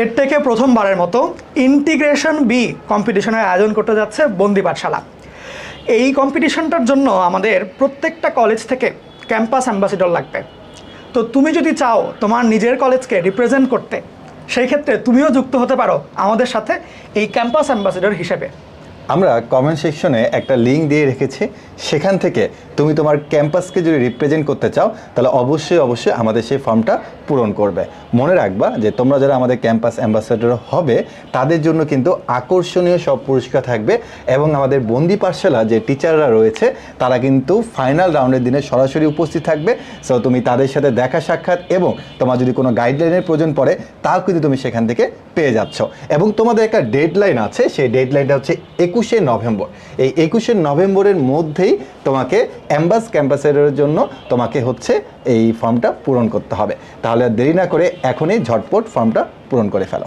এর থেকে প্রথমবারের মতো ইন্টিগ্রেশন বি কম্পিটিশনের আয়োজন করতে যাচ্ছে বন্দি পাঠশালা। এই কম্পিটিশনটার জন্য আমাদের প্রত্যেকটা কলেজ থেকে ক্যাম্পাস অ্যাম্বাসিডর লাগবে। তো তুমি যদি চাও তোমার নিজের কলেজকে রিপ্রেজেন্ট করতে, সেই ক্ষেত্রে তুমিও যুক্ত হতে পারো আমাদের সাথে এই ক্যাম্পাস অ্যাম্বাসিডর হিসেবে। আমরা কমেন্ট সেকশনে একটা লিঙ্ক দিয়ে রেখেছি। সেখান থেকে তুমি তোমার ক্যাম্পাসকে যদি রিপ্রেজেন্ট করতে চাও, তাহলে অবশ্যই অবশ্যই আমাদের সেই ফর্মটা পূরণ করবে। মনে রাখবা যে তোমরা যারা আমাদের ক্যাম্পাস অ্যাম্বাসেডর হবে, তাদের জন্য কিন্তু আকর্ষণীয় সব পুরস্কার থাকবে এবং আমাদের বন্দি পাঠশালা যে টিচাররা রয়েছে, তারা কিন্তু ফাইনাল রাউন্ডের দিনে সরাসরি উপস্থিত থাকবে। সো তুমি তাদের সাথে দেখা সাক্ষাৎ এবং তোমার যদি কোনো গাইডলাইনের প্রয়োজন পড়ে, তাও কিন্তু তুমি সেখান থেকে পেয়ে যাচ্ছ। এবং তোমাদের একটা ডেডলাইন আছে, সেই ডেডলাইনটা হচ্ছে একুশে নভেম্বর। এই একুশে নভেম্বরের মধ্যেই তোমাকে অ্যাম্বাস ক্যাম্পাসের জন্য তোমাকে হচ্ছে এই ফর্মটা পূরণ করতে হবে। তাহলে দেরি না করে এখনই ঝটপট ফর্মটা পূরণ করে ফেলো।